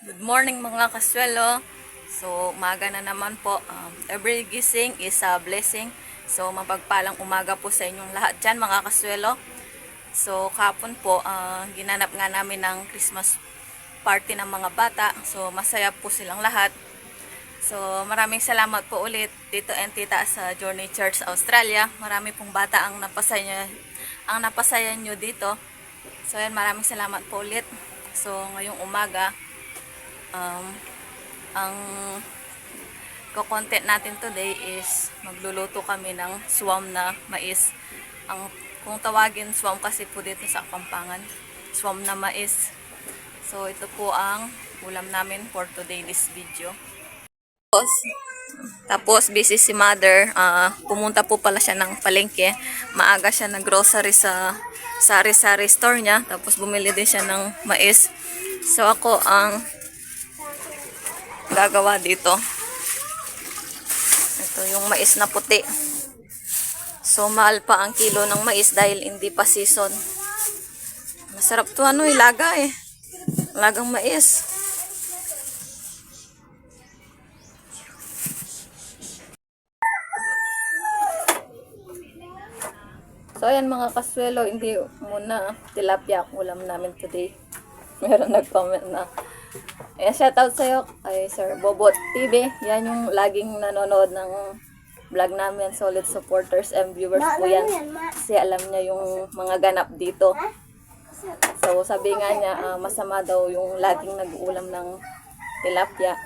Good morning mga kaswelo. So, umaga na naman po. Um, every gising is a blessing. So, mapagpalang umaga po sa inyong lahat dyan mga kaswelo. So, kapon po, ah, ginanap nga namin ng Christmas party ng mga bata. So, masaya po silang lahat. So, maraming salamat po ulit Tito and Tita sa Journey Church Australia. Marami pong bata ang napasaya, ang napasaya nyo dito. So, yan, maraming salamat po ulit. So, ngayong umaga, um, ang ko-content natin today is magluluto kami ng swam na mais. Ang kung tawagin swam kasi po dito sa Kapampangan, swam na mais. So ito po ang ulam namin for today's video. Tapos, tapos busy si mother, ah, pumunta po pala siya ng palengke. Maaga siya nag grocery sa sari-sari store niya. Tapos bumili din siya ng mais. So ako ang gagawa dito. Ito yung mais na puti. So, mahal pa ang kilo ng mais dahil hindi pa season. Masarap to ano, ilaga eh. Lagang mais. So, ayan mga kaswelo, hindi muna tilapia ang ulam namin today. Meron nag-comment na. Ayan, shoutout sa'yo kay Sir Bobot TV. Yan yung laging nanonood ng vlog namin. Solid supporters and viewers po yan. Kasi alam niya yung mga ganap dito. So, sabi nga niya, ah, masama daw yung laging nag-uulam ng tilapia.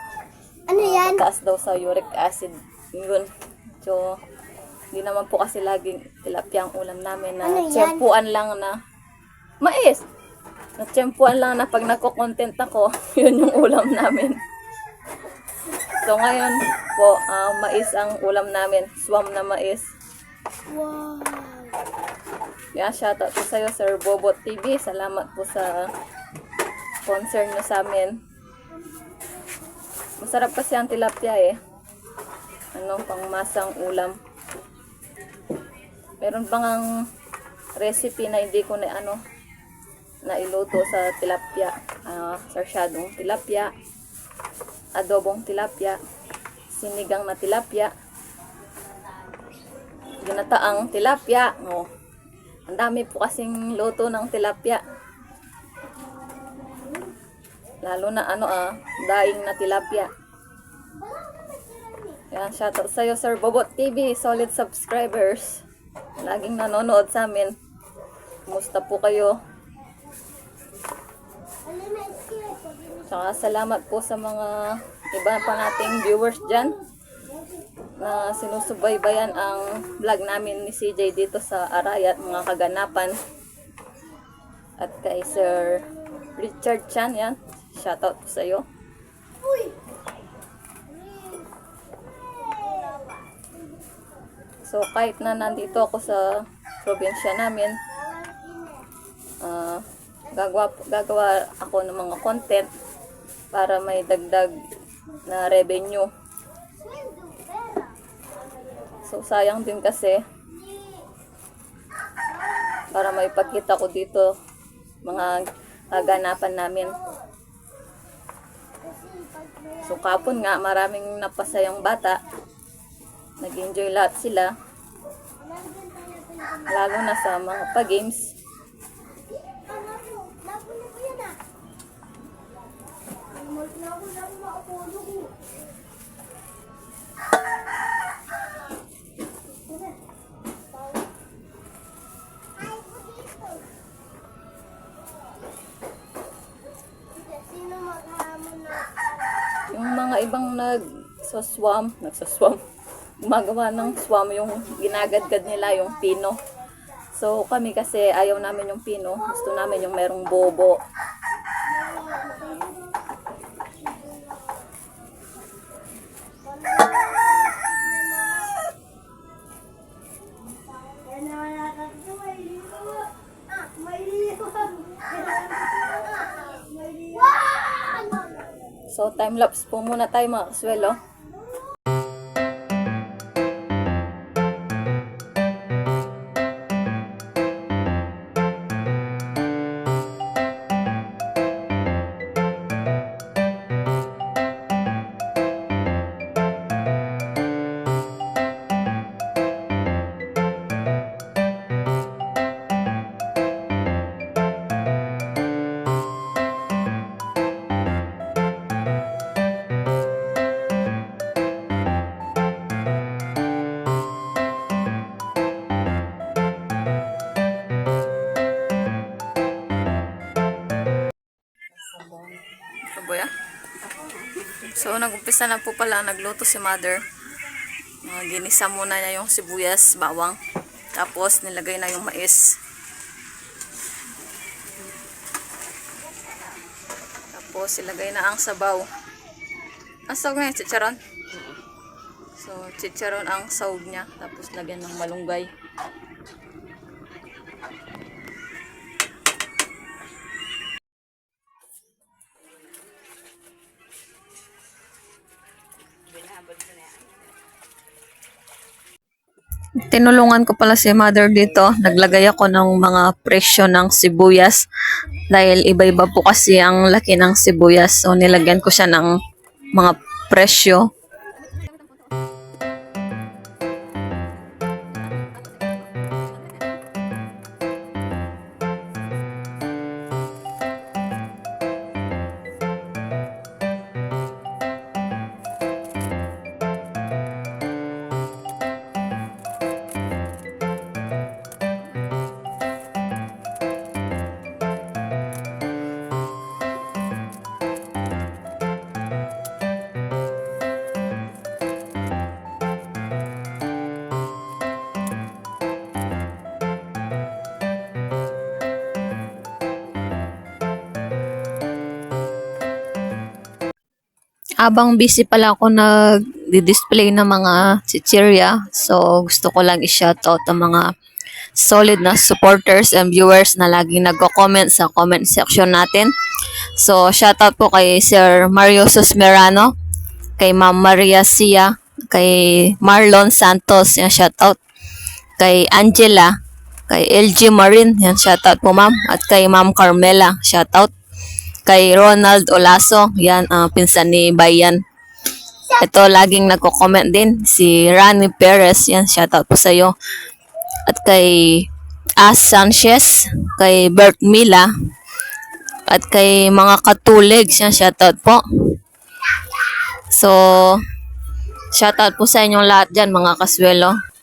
Ano yan? Mataas daw sa uric acid. Yun. So, hindi naman po kasi laging tilapia ang ulam namin na Ano yan? tiyempuan lang na mais. Na tiyempuan lang na pag nagko-content ako, yun yung ulam namin. So ngayon po, ah, mais ang ulam namin. Swam na mais. Wow. Yeah, shoutout po sa'yo, Sir Bobot TV. Salamat po sa concern nyo sa amin. Masarap kasi ang tilapia eh. Ano, pangmasang ulam. Meron pang ang recipe na hindi ko na ano, na iluto sa tilapia. Ah, sarsyadong tilapia, adobong tilapia, sinigang na tilapia, ginataang tilapia. Oh. Ang dami po kasing luto ng tilapia. Lalo na ano ah, daing na tilapia. Yan, shoutout sa'yo Sir Bobot TV, solid subscribers. Laging nanonood sa amin. Kumusta po kayo? Tsaka salamat po sa mga iba pa nating viewers dyan na sinusubaybayan ang vlog namin ni CJ dito sa Arayat, mga kaganapan. At kay Sir Richard Chan, yan. Shoutout sa iyo. So, kahit na nandito ako sa probinsya namin, ah, gagawa, gagawa ako ng mga content para may dagdag na revenue. So, sayang din kasi para may pagkita ko dito mga kaganapan namin. So, kapon nga, maraming napasayang bata. Nag-enjoy lahat sila. Lalo na sa mga pa-games. Yung mga ibang nag sa swam, nagsaswam, gumagawa ng swam, yung ginagadgad nila yung pino. So kami kasi ayaw namin yung pino, gusto namin yung merong bobo. Yan na nakakita. May liwa. Ah, may liwa. May liwa. So time lapse po muna tayo mga kaswelo. So, nag-umpisa na po pala nagluto si mother. Uh, ginisa muna niya yung sibuyas, bawang. Tapos, nilagay na yung mais. Tapos, ilagay na ang sabaw. Ang sawag na yung chicharon? So, chicharon ang sawag niya. Tapos, lagyan ng malunggay. Tinulungan ko pala si mother dito. Naglagay ako ng mga presyo ng sibuyas. Dahil iba-iba po kasi ang laki ng sibuyas. So, nilagyan ko siya ng mga presyo. Abang busy pala ako nag-display ng mga chichirya. So, gusto ko lang i-shoutout ang mga solid na supporters and viewers na laging nagko-comment sa comment section natin. So, shoutout po kay Sir Mario Susmerano, kay Ma'am Maria Sia, kay Marlon Santos, yan shoutout. Kay Angela, kay LG Marin, yan shoutout po ma'am. At kay Ma'am Carmela, shoutout kay Ronald Olaso, yan ang pinsan ni Bayan. Ito laging nagko-comment din si Rani Perez, yan shoutout po sa iyo. At kay As Sanchez, kay Bert Mila, at kay mga katulig, yan shoutout po. So, shoutout po sa inyong lahat dyan mga kaswelo.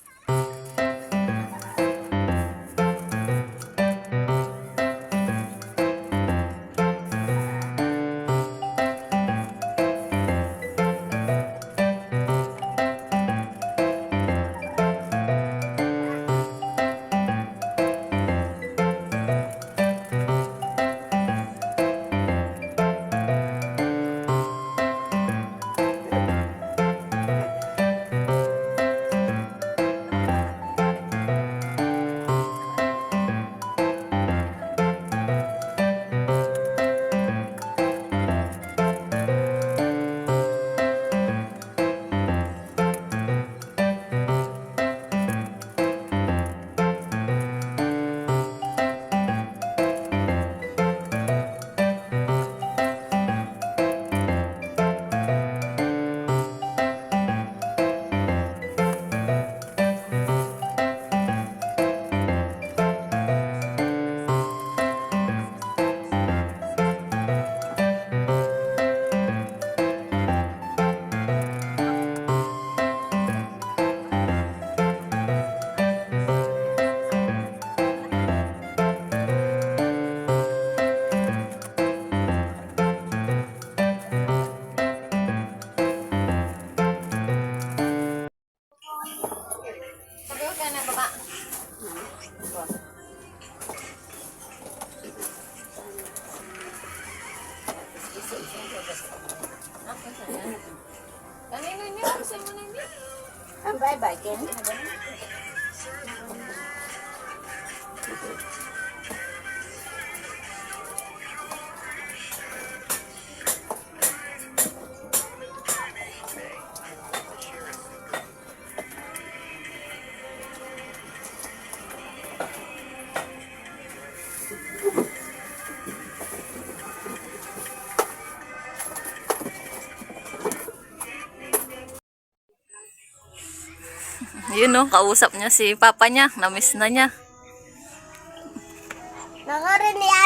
Yun no, kausap niya si papa niya, na-miss na niya.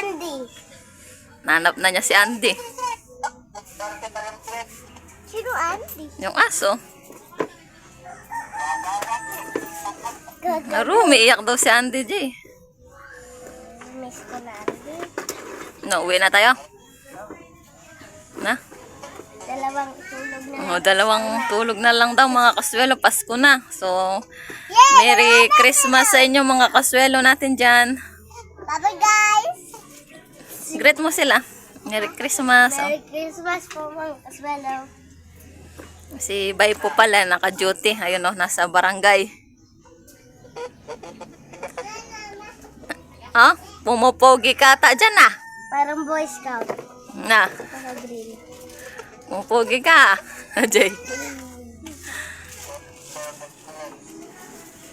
Andy. Nanap na niya si Andy. Sino Andy? Yung aso. Naru, umiiyak daw si Andy, J. Miss ko na Andy. No, uwi na tayo. Na? O, dalawang tulog na lang daw mga kaswelo. Pasko na. So, Merry Christmas sa inyo mga kaswelo natin dyan. Bye-bye guys! Greet mo sila. Merry Christmas. Merry Christmas po mga kaswelo. si Bay po pala, naka-duty. Ayun o, nasa barangay. Ha? Pumupogi ka ata dyan ah. Parang Boy Scout. Na, Naka-green. pumupogi ka. Jay.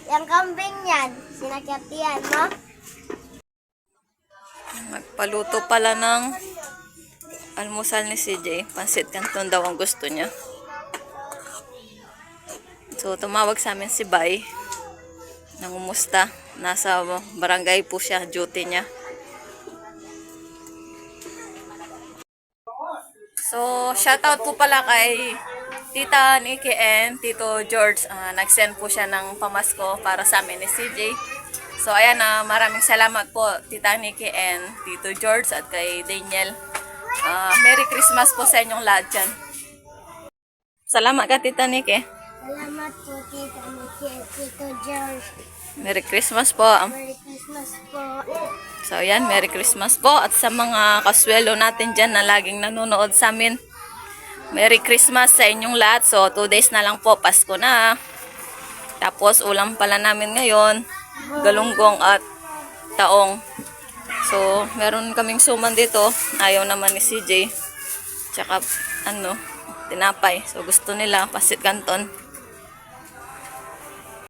Yung kambing yan, sinakyat yan, no? Nagpaluto pala ng almusal ni CJ. Pansit canton daw ang gusto niya. So, tumawag sa amin si Bay. Nangumusta. Nasa barangay po siya, duty niya. So, shoutout po pala kay Tita Nikki and Tito George. Ah, nag-send po siya ng pamasko para sa amin ni CJ. So, ayan na, maraming salamat po Tita Nikki and Tito George at kay Daniel. Ah, Merry Christmas po sa inyong lahat dyan. Salamat ka Tita Nikki. Salamat po, Tito Mickey, Tito George. Merry Christmas po. Merry Christmas po. So, ayan, Merry Christmas po. At sa mga kaswelo natin dyan na laging nanonood sa amin, Merry Christmas sa inyong lahat. So, two days na lang po, Pasko na. Tapos, ulam pala namin ngayon, galunggong at taong. So, meron kaming suman dito. Ayaw naman ni CJ. Tsaka, ano, tinapay. So, gusto nila, pasit canton.